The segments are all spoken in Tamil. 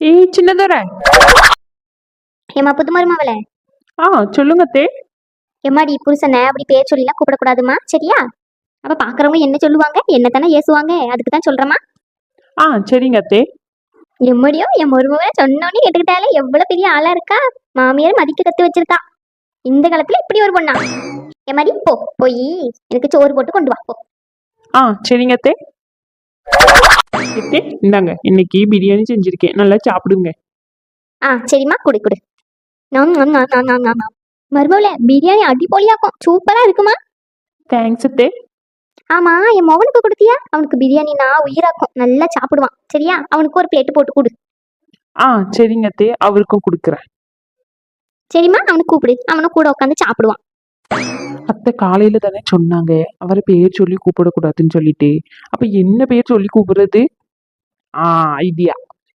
ஏய் சின்னதர. ஏமா புது மருமவளே. ஆ சொல்லுங்க அத்தே எம்மாடி புருஷனை அப்படி பேர் சொல்லிலாம் கூப்பிடக்கூடாதுமா சரியா? அப்ப பாக்குறவங்க என்ன சொல்லுவாங்க? என்ன தானே ஏசுவாங்க? அதுக்கு தான் சொல்றேம்மா. ஆ சரிங்க அத்தே எம்மடியோ என் மருமகளை சொன்னோன்னே கேட்டுக்கிட்டாலே எவ்வளவு பெரிய ஆளா இருக்கா? மாமியார் மதிக்க கத்து வச்சிருக்கா. இந்த காலத்துல இப்படி ஒரு பொண்ணா? எம்மாடி போ போய் எனக்கு சோறு போட்டு கொண்டு வா போ. ஆ சரிங்க அத்தே இந்தாங்க இன்னைக்கு பிரியாணி செஞ்சிருக்கேன். நல்லா சாப்பிடுங்க. ஆ சரிம்மா. குடு குடு. மருமகளே பிரியாணி அடிப்பொலியாக்கும் சூப்பரா இருக்குமா? தேங்க்ஸ் அத்தே. ஆமா என் மகனுக்கு கொடுத்தியா? அவனுக்கு பிரியாணினா உயிராக்கும். நல்லா சாப்பிடுவான். சரியா? அவனுக்கு ஒரு பிளேட் போட்டு கொடு. ஆ சரிங்க அத்தே. அவருக்கும் கொடுக்குறேன். சரிம்மா அவனுக்கு கூப்பிடு. அவனும் கூட உட்காந்து சாப்பிடுவான். அத்தை காலையில தானே சொன்னாங்க. அவரை பேர் சொல்லி கூப்பிடக்கூடாதுன்னு சொல்லிட்டு. அப்ப என்ன பேர் சொல்லி கூப்பிடுறது? ஆ ஐடியா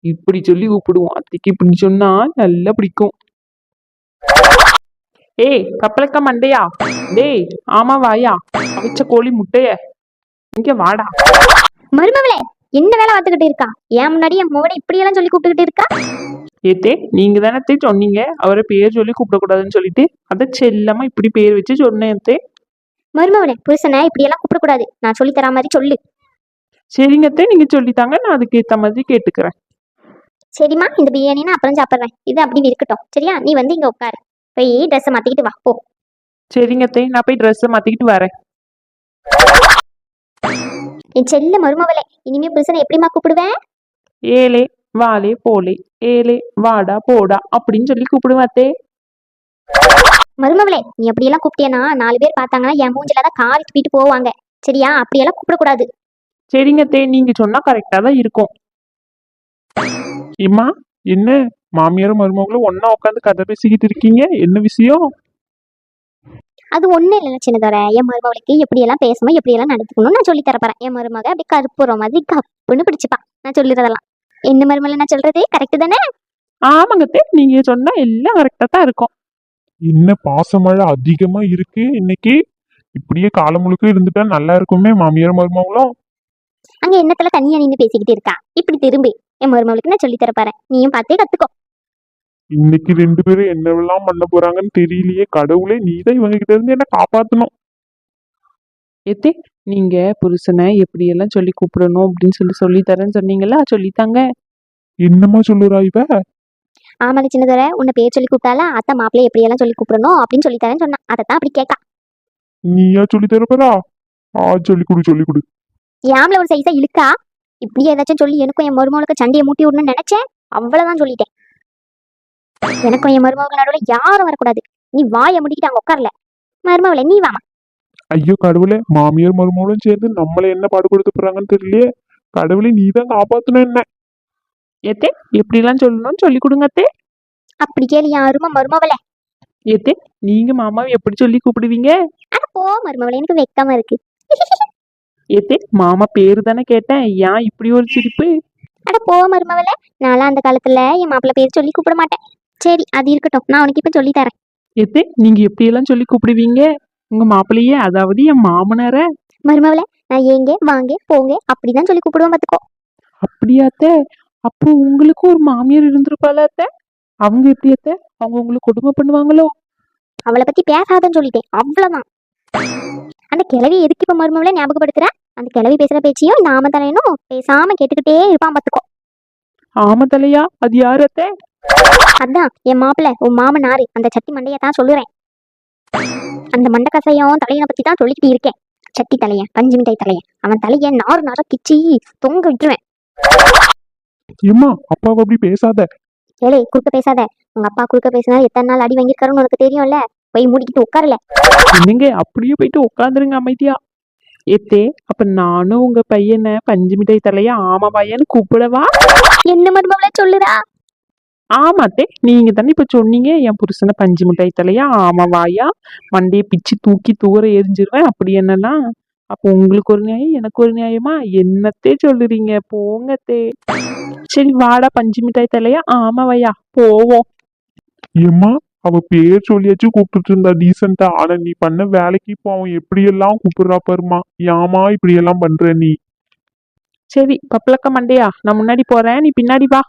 இப்படி சொல்லி கூப்பிடுவோம். அத்தைக்கு இப்படி சொன்னா நல்லா பிடிக்கும். ஏய் கப்பலக்க மண்டையா? டேய் ஆமா வாயா. அவிச்ச கோழி முட்டைய. இங்க வாடா. மருமவளே என்ன வேலை பார்த்துக்கிட்டு இருக்கா? ஏன் முன்னாடி என் மோட இப்படியெல்லாம் சொல்லி கூப்பிட்டுக்கிட்டு இருக்கா? ஏத்தே நீங்க தானே சொன்னீங்க? அவரை பேர் சொல்லி கூப்பிடக்கூடாதுன்னு சொல்லிட்டு. அதை செல்லமா இப்படி பேர் வச்சு சொன்னேன் அத்தே. மருமகளே புருஷனை இப்படியெல்லாம் கூப்பிடக்கூடாது. நான் சொல்லி தரா மாதிரி சொல்லு. சரிங்க அத்தே நீங்க சொல்லித்தாங்க நான் அதுக்கு ஏத்த மாதிரி கேட்டுக்கிறேன். சரிம்மா இந்த பிரியாணி நான் அப்புறம் சாப்பிட்றேன். இது அப்படி இருக்கட்டும். சரியா? நீ வந்து இங்க உட்காரு. போய் ட்ரெஸ்ஸை மாத்திக்கிட்டு வா. போ. சரிங்க அத்தே நான் போய் ட்ரெஸ்ஸை மாத்திக்கிட்டு வரேன். என் செல்ல மருமகளே இனிமே புருஷனை எப்படிம்மா கூப்பிடுவேன்? ஏலே வாலே போலே ஏலே வாடா போடா அப்படின்னு சொல்லி கூப்பிடுவேன் அத்தே. மருமகளே நீ அப்படியெல்லாம் கூப்பிட்டியனா நாலு பேர் பார்த்தாங்கன்னா என் மூஞ்சில தான் காரி துப்பிட்டு போவாங்க. சரியா? அப்படியெல்லாம் கூப்பிடக்கூடாது. சரிங்க அத்தே நீங்க சொன்னா கரெக்டா தான் இருக்கும். இம்மா என்ன? மாமியாரும் மருமகளும் ஒண்ணா உட்காந்து கதை பேசிக்கிட்டு இருக்கீங்க? என்ன விஷயம்? அது ஒண்ணும் இல்லை சின்னதோட என் மருமகளுக்கு எப்படியெல்லாம் பேசணும் எப்படியெல்லாம் நடத்துக்கணும் நான் சொல்லி தரப்பறேன் என் மருமக அப்படி கருப்புற மாதிரி கப்புன்னு பிடிச்சுப்பா. நான் சொல்லிடுறதெல்லாம். என்ன மருமகளை நான் சொல்றது கரெக்ட் தானே? ஆமாங்க அத்தே. நீங்க சொன்னா எல்லாம் கரெக்டா தான் இருக்கும். என்ன பாசமழை அதிகமா இருக்கு இன்னைக்கு? இப்படியே காலம் முழுக்க இருந்துட்டா நல்லா இருக்குமே மாமியார் மருமகளும். அங்க என்னத்துல தனியா நின்று பேசிக்கிட்டு இருக்கா? இப்படி திரும்பி என் மருமகளுக்கு நான் சொல்லி தரப்பறேன். நீயும் பார்த்தே கத்துக்கோ. இன்னைக்கு ரெண்டு பேரும் என்னவெல்லாம் பண்ண போறாங்கன்னு தெரியலையே. கடவுளே நீதான் இவங்க கிட்ட இருந்து என்ன காப்பாத்தணும். எத்தே நீங்க புருஷனை எப்படியெல்லாம் சொல்லி கூப்பிடணும் அப்படின்னு சொல்லி சொல்லி தரேன்னு சொன்னீங்களா சொல்லித்தாங்க. என்னம்மா சொல்லுறா இவ? ஆமாங்க சின்னதோட உன்னை பேர் சொல்லி கூப்பிட்டாலா அத்தை மாப்பிள்ளை எப்படியெல்லாம் சொல்லி கூப்பிடணும் அப்படின்னு சொல்லி தரேன்னு சொன்னா. அதை தான் அப்படி கேட்கா நீயா சொல்லி தரப்பரா ஆ சொல்லி கொடு சொல்லி கொடு. யாம்ல ஒரு சைஸா இழுக்கா? இப்படி ஏதாச்சும் சொல்லி எனக்கும் என் மருமகளுக்கு சண்டையை மூட்டி விடணும்னு நினைச்சேன். அவ்வளவுதான் சொல்லிட்டேன். எனக்கும் என் மருமகள் நடுவில் யாரும் வரக்கூடாது. நீ வாயை முடிக்கிட்டு அங்க உட்காரல. மருமகளே நீ வாமா ஐயோ கடவுளே மாமியார் மருமகளும் சேர்ந்து நம்மள என்ன பாடு கொடுத்து போறாங்கன்னு தெரியலையே. கடவுளே நீதான் காப்பாத்தணும் என்ன? எத்தே எப்படிலாம் சொல்லணும்னு சொல்லி கொடுங்க அத்தே. அப்படி கேளு யாருமா மருமவளே. எத்தே நீங்க மாமாவை எப்படி சொல்லி கூப்பிடுவீங்க? அட போ மருமவளே எனக்கு வெக்கமா இருக்கு. எத்தே மாமா பேரு தானே கேட்டேன். ஏன் இப்படி ஒரு சிரிப்பு? அட போ மருமவளே. நான்லாம் அந்த காலத்துல என் மாப்பிள்ளை பேர் சொல்லி கூப்பிட மாட்டேன். சரி அது இருக்கட்டும். நான் உனக்கு இப்ப சொல்லி தரேன். எத்தே நீங்க எப்படியெல்லாம் சொல்லி கூப்பிடுவீங்க? உங்க மாப்பிள்ளையே அதாவது என் மாமனார? மருமவளே நான் ஏங்க வாங்க போங்க அப்படிதான் சொல்லி கூப்பிடுவேன் பாத்துக்கோ. அப்படியா அத்தை? அப்போ உங்களுக்கு ஒரு மாமியார் இருந்திருப்பாள அத்தை? அவங்க எப்படி அத்தை? அவங்க உங்களுக்கு கொடுமை பண்ணுவாங்களோ? அவளை பத்தி பேசாதன்னு சொல்லிட்டேன் அவ்வளவுதான். அந்த கிழவி எதுக்கு இப்ப மருமவளை ஞாபகப்படுத்துற? அந்த கிழவி பேசுற பேச்சையும் நாம தலையனும் பேசாம கேட்டுக்கிட்டே இருப்பான் பாத்துக்கோ. ஆமா தலையா? அது யாரு அத்தை? அதான் என் மாப்பிள்ளை உன் மாமனாரு அந்த சட்டி மண்டைய தான் சொல்லுறேன். அந்த மண்டை கசையும் தலையனை பத்தி தான் சொல்லிக்கிட்டு இருக்கேன். சட்டி தலையன் பஞ்சு மிட்டாய் தலையன் அவன் தலைய நாறு நார கிச்சி தொங்க விட்டுருவேன். ஏம்மா அப்பாவை அப்படி பேசாத. ஏலே குறுக்க பேசாத. உங்க அப்பா குறுக்க பேசினா எத்தனை நாள் அடி வாங்கியிருக்காருன்னு உனக்கு தெரியும்ல? போய் மூடிக்கிட்டு உட்காரல. என்னங்க அப்படியே போயிட்டு உட்காந்துருங்க அமைதியா. எத்தே அப்ப நானும் உங்க பையனை பஞ்சு மிட்டாய் தலையா ஆமா பையன்னு கூப்பிடவா? என்ன மருமவளை சொல்லுறா ஆமா அத்தே நீங்க தானே இப்ப சொன்னீங்க என் புருஷனை பஞ்சு மிட்டாய் தலையா ஆமா வாயா மண்டையை பிச்சு தூக்கி தூர எரிஞ்சிருவேன் அப்படி என்னலாம் அப்போ உங்களுக்கு ஒரு நியாயம் எனக்கு ஒரு நியாயமா? என்னத்தே சொல்லுறீங்க போங்கத்தே. சரி வாடா பஞ்சு மிட்டாய் தலையா ஆமா வையா போவோம். ஏம்மா அவ பேர் சொல்லியாச்சும் கூப்பிட்டுட்டு இருந்தா டீசெண்டா ஆனா நீ பண்ண வேலைக்கு இப்போ அவன் எப்படி எல்லாம் கூப்பிடுறா பாருமா ஏமா இப்படி எல்லாம் பண்ற நீ? சரி பப்பளக்க மண்டையா நான் முன்னாடி போறேன் நீ பின்னாடி வா.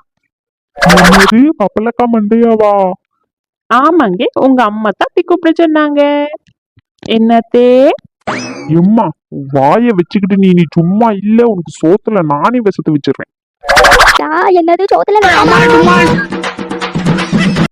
என்னது? பப்பலக்கா மண்டையாவா? ஆமாங்க. உங்க அம்மா தான் அப்படி கூப்பிட சொன்னாங்க. என்னத்தே? எம்மா வாய வச்சுக்கிட்டு நீ நீ சும்மா இல்ல. உனக்கு சோத்துல நானே விஷத்தை வச்சிடுறேன். என்னது? சோத்துல